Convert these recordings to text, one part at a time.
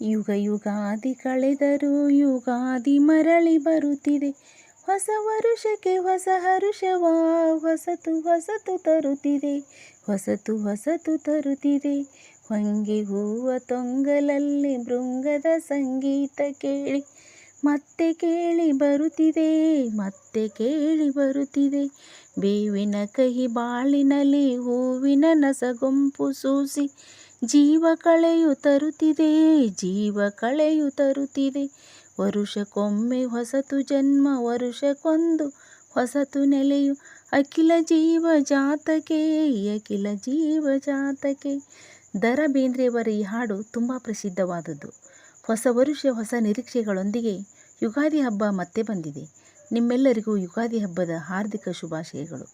ಯುಗ ಯುಗಾದಿ ಕಳೆದರೂ ಯುಗಾದಿ ಮರಳಿ ಬರುತ್ತಿದೆ. ಹೊಸ ವರುಷಕ್ಕೆ ಹೊಸ ಹರುಷವ ಹೊಸತು ಹೊಸತು ತರುತ್ತಿದೆ. ಹೊಸತು ಹೊಸತು ತರುತ್ತಿದೆ. ಹೊಂಗೆ ಹೂವ ತೊಂಗಲಲ್ಲಿ ಭೃಂಗದ ಸಂಗೀತ ಕೇಳಿ, ಮತ್ತೆ ಕೇಳಿ ಬರುತ್ತಿದೆ, ಮತ್ತೆ ಕೇಳಿ ಬರುತ್ತಿದೆ. ಬೇವಿನ ಕಹಿ ಬಾಳಿನಲ್ಲಿ ಹೂವಿನ ನಸಗೊಂಪು ಸೂಸಿ ಜೀವ ಕಳೆಯು ತರುತ್ತಿದೆ ಜೀವ ಕಳೆಯು ತರುತ್ತಿದೆ ವರುಷಕ್ಕೊಮ್ಮೆ ಹೊಸತು ಜನ್ಮ, ವರುಷಕ್ಕೊಂದು ಹೊಸತು ನೆಲೆಯು. ಅಖಿಲ ಜೀವ ಜಾತಕೆ, ಅಖಿಲ ಜೀವ ಜಾತಕೆ. ದರ ಬೇಂದ್ರೆಯವರ ಈ ಹಾಡು ತುಂಬ ಪ್ರಸಿದ್ಧವಾದದ್ದು. ಹೊಸ ವರುಷ, ಹೊಸ ನಿರೀಕ್ಷೆಗಳೊಂದಿಗೆ ಯುಗಾದಿ ಹಬ್ಬ ಮತ್ತೆ ಬಂದಿದೆ. ನಿಮ್ಮೆಲ್ಲರಿಗೂ ಯುಗಾದಿ ಹಬ್ಬದ ಹಾರ್ದಿಕ ಶುಭಾಶಯಗಳು.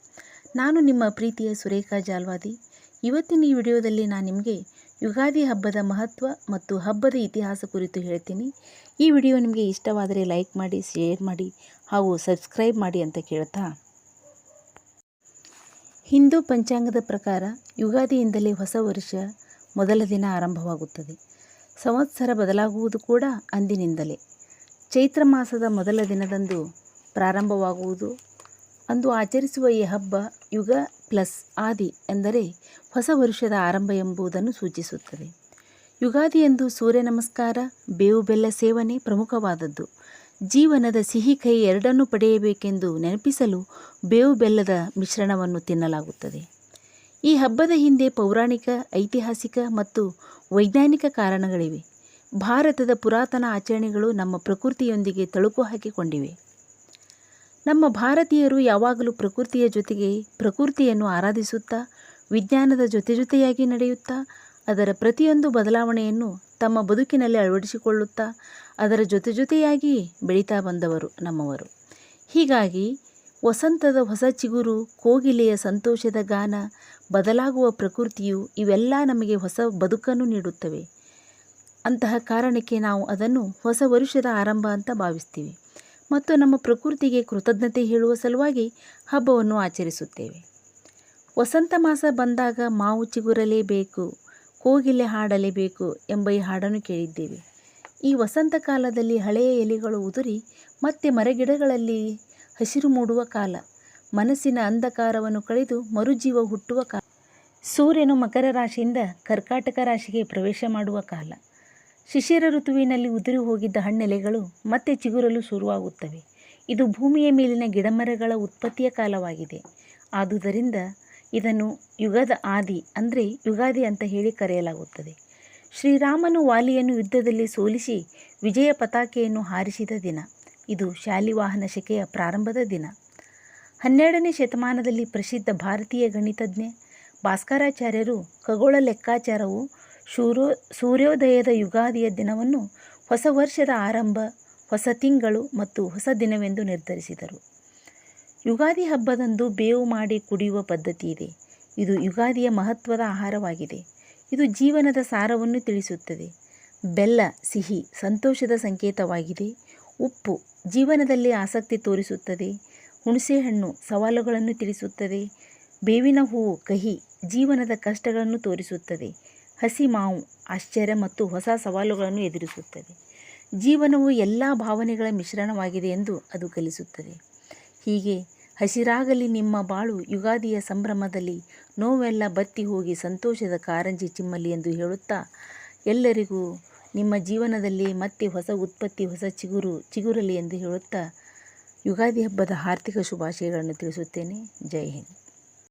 ನಾನು ನಿಮ್ಮ ಪ್ರೀತಿಯ ಸುರೇಖಾ ಜಾಲ್ವಾದಿ. ಇವತ್ತಿನ ಈ ವಿಡಿಯೋದಲ್ಲಿ ನಾನು ನಿಮಗೆ ಯುಗಾದಿ ಹಬ್ಬದ ಮಹತ್ವ ಮತ್ತು ಹಬ್ಬದ ಇತಿಹಾಸ ಕುರಿತು ಹೇಳ್ತೀನಿ. ಈ ವಿಡಿಯೋ ನಿಮಗೆ ಇಷ್ಟವಾದರೆ ಲೈಕ್ ಮಾಡಿ, ಶೇರ್ ಮಾಡಿ ಹಾಗೂ ಸಬ್ಸ್ಕ್ರೈಬ್ ಮಾಡಿ ಅಂತ ಕೇಳ್ತಾ? ಹಿಂದೂ ಪಂಚಾಂಗದ ಪ್ರಕಾರ ಯುಗಾದಿಯಿಂದಲೇ ಹೊಸ ವರ್ಷ ಮೊದಲ ದಿನ ಆರಂಭವಾಗುತ್ತದೆ. ಸಂವತ್ಸರ ಬದಲಾಗುವುದು ಕೂಡ ಅಂದಿನಿಂದಲೇ. ಚೈತ್ರ ಮಾಸದ ಮೊದಲ ದಿನದಂದು ಪ್ರಾರಂಭವಾಗುವುದು. ಅಂದು ಆಚರಿಸುವ ಈ ಹಬ್ಬ ಯುಗ ಪ್ಲಸ್ ಆದಿ ಎಂದರೆ ಹೊಸ ವರುಷದ ಆರಂಭ ಎಂಬುದನ್ನು ಸೂಚಿಸುತ್ತದೆ. ಯುಗಾದಿಯಂದು ಸೂರ್ಯ ನಮಸ್ಕಾರ, ಬೇವು ಬೆಲ್ಲ ಸೇವನೆ ಪ್ರಮುಖವಾದದ್ದು. ಜೀವನದ ಸಿಹಿ ಕೈ ಎರಡನ್ನೂ ಪಡೆಯಬೇಕೆಂದು ನೆನಪಿಸಲು ಬೇವು ಬೆಲ್ಲದ ಮಿಶ್ರಣವನ್ನು ತಿನ್ನಲಾಗುತ್ತದೆ. ಈ ಹಬ್ಬದ ಹಿಂದೆ ಪೌರಾಣಿಕ, ಐತಿಹಾಸಿಕ ಮತ್ತು ವೈಜ್ಞಾನಿಕ ಕಾರಣಗಳಿವೆ. ಭಾರತದ ಪುರಾತನ ಆಚರಣೆಗಳು ನಮ್ಮ ಪ್ರಕೃತಿಯೊಂದಿಗೆ ತಳುಕು ಹಾಕಿಕೊಂಡಿವೆ. ನಮ್ಮ ಭಾರತೀಯರು ಯಾವಾಗಲೂ ಪ್ರಕೃತಿಯ ಜೊತೆಗೆ ಪ್ರಕೃತಿಯನ್ನು ಆರಾಧಿಸುತ್ತಾ, ವಿಜ್ಞಾನದ ಜೊತೆ ಜೊತೆಯಾಗಿ ನಡೆಯುತ್ತಾ, ಅದರ ಪ್ರತಿಯೊಂದು ಬದಲಾವಣೆಯನ್ನು ತಮ್ಮ ಬದುಕಿನಲ್ಲಿ ಅಳವಡಿಸಿಕೊಳ್ಳುತ್ತಾ, ಅದರ ಜೊತೆ ಜೊತೆಯಾಗಿ ಬೆಳೀತಾ ಬಂದವರು ನಮ್ಮವರು. ಹೀಗಾಗಿ ವಸಂತದ ಹೊಸ ಚಿಗುರು, ಕೋಗಿಲೆಯ ಸಂತೋಷದ ಗಾನ, ಬದಲಾಗುವ ಪ್ರಕೃತಿಯು ಇವೆಲ್ಲ ನಮಗೆ ಹೊಸ ಬದುಕನ್ನು ನೀಡುತ್ತವೆ. ಅಂತಹ ಕಾರಣಕ್ಕೆ ನಾವು ಅದನ್ನು ಹೊಸ ವರುಷದ ಆರಂಭ ಅಂತ ಭಾವಿಸ್ತೀವಿ. ಮತ್ತು ನಮ್ಮ ಪ್ರಕೃತಿಗೆ ಕೃತಜ್ಞತೆ ಹೇಳುವ ಸಲುವಾಗಿ ಹಬ್ಬವನ್ನು ಆಚರಿಸುತ್ತೇವೆ. ವಸಂತ ಮಾಸ ಬಂದಾಗ ಮಾವು ಚಿಗುರಲೇಬೇಕು, ಕೋಗಿಲೆ ಹಾಡಲೇಬೇಕು ಎಂಬ ಈ ಹಾಡನ್ನು ಕೇಳಿದ್ದೇವೆ. ಈ ವಸಂತ ಕಾಲದಲ್ಲಿ ಹಳೆಯ ಎಲೆಗಳು ಉದುರಿ ಮತ್ತೆ ಮರಗಿಡಗಳಲ್ಲಿ ಹಸಿರು ಮೂಡುವ ಕಾಲ, ಮನಸ್ಸಿನ ಅಂಧಕಾರವನ್ನು ಕಳೆದು ಮರುಜೀವ ಹುಟ್ಟುವ ಕಾಲ, ಸೂರ್ಯನು ಮಕರ ರಾಶಿಯಿಂದ ಕರ್ಕಾಟಕ ರಾಶಿಗೆ ಪ್ರವೇಶ ಮಾಡುವ ಕಾಲ. ಶಿಶಿರ ಋತುವಿನಲ್ಲಿ ಉದುರಿ ಹೋಗಿದ್ದ ಹಣ್ಣೆಲೆಗಳು ಮತ್ತೆ ಚಿಗುರಲು ಶುರುವಾಗುತ್ತವೆ. ಇದು ಭೂಮಿಯ ಮೇಲಿನ ಗಿಡಮರಗಳ ಉತ್ಪತ್ತಿಯ ಕಾಲವಾಗಿದೆ. ಆದುದರಿಂದ ಇದನ್ನು ಯುಗದ ಆದಿ ಅಂದರೆ ಯುಗಾದಿ ಅಂತ ಹೇಳಿ ಕರೆಯಲಾಗುತ್ತದೆ. ಶ್ರೀರಾಮನು ವಾಲಿಯನ್ನು ಯುದ್ಧದಲ್ಲಿ ಸೋಲಿಸಿ ವಿಜಯ ಪತಾಕೆಯನ್ನು ಹಾರಿಸಿದ ದಿನ. ಇದು ಶಾಲಿವಾಹನ ಶಕೆಯ ಪ್ರಾರಂಭದ ದಿನ. ಹನ್ನೆರಡನೇ ಶತಮಾನದಲ್ಲಿ ಪ್ರಸಿದ್ಧ ಭಾರತೀಯ ಗಣಿತಜ್ಞ ಭಾಸ್ಕರಾಚಾರ್ಯರು ಖಗೋಳ ಲೆಕ್ಕಾಚಾರವು ಶೂರೋ, ಸೂರ್ಯೋದಯದ ಯುಗಾದಿಯ ದಿನವನ್ನು ಹೊಸ ವರ್ಷದ ಆರಂಭ, ಹೊಸ ತಿಂಗಳು ಮತ್ತು ಹೊಸ ದಿನವೆಂದು ನಿರ್ಧರಿಸಿದರು. ಯುಗಾದಿ ಹಬ್ಬದಂದು ಬೇವು ಮಾಡಿ ಕುಡಿಯುವ ಪದ್ಧತಿ ಇದೆ. ಇದು ಯುಗಾದಿಯ ಮಹತ್ವದ ಆಹಾರವಾಗಿದೆ. ಇದು ಜೀವನದ ಸಾರವನ್ನು ತಿಳಿಸುತ್ತದೆ. ಬೆಲ್ಲ, ಸಿಹಿ ಸಂತೋಷದ ಸಂಕೇತವಾಗಿದೆ. ಉಪ್ಪು ಜೀವನದಲ್ಲಿ ಆಸಕ್ತಿ ತೋರಿಸುತ್ತದೆ. ಹುಣಸೆಹಣ್ಣು ಸವಾಲುಗಳನ್ನು ತಿಳಿಸುತ್ತದೆ. ಬೇವಿನ ಹೂವು ಕಹಿ ಜೀವನದ ಕಷ್ಟಗಳನ್ನು ತೋರಿಸುತ್ತದೆ. ಹಸಿ ಮಾವು ಆಶ್ಚರ್ಯ ಮತ್ತು ಹೊಸ ಸವಾಲುಗಳನ್ನು ಎದುರಿಸುತ್ತದೆ. ಜೀವನವು ಎಲ್ಲ ಭಾವನೆಗಳ ಮಿಶ್ರಣವಾಗಿದೆ ಎಂದು ಅದು ಕಲಿಸುತ್ತದೆ. ಹೀಗೆ ಹಸಿರಾಗಲಿ ನಿಮ್ಮ ಬಾಳು ಯುಗಾದಿಯ ಸಂಭ್ರಮದಲ್ಲಿ ನೋವೆಲ್ಲ ಬತ್ತಿ ಹೋಗಿ ಸಂತೋಷದ ಕಾರಂಜಿ ಚಿಮ್ಮಲಿ ಎಂದು ಹೇಳುತ್ತಾ, ಎಲ್ಲರಿಗೂ ನಿಮ್ಮ ಜೀವನದಲ್ಲಿ ಮತ್ತೆ ಹೊಸ ಉತ್ಪತ್ತಿ, ಹೊಸ ಚಿಗುರು ಚಿಗುರಲಿ ಎಂದು ಹೇಳುತ್ತಾ, ಯುಗಾದಿ ಹಬ್ಬದ ಆರ್ಥಿಕ ಶುಭಾಶಯಗಳನ್ನು ತಿಳಿಸುತ್ತೇನೆ. ಜೈ ಹಿಂದ್.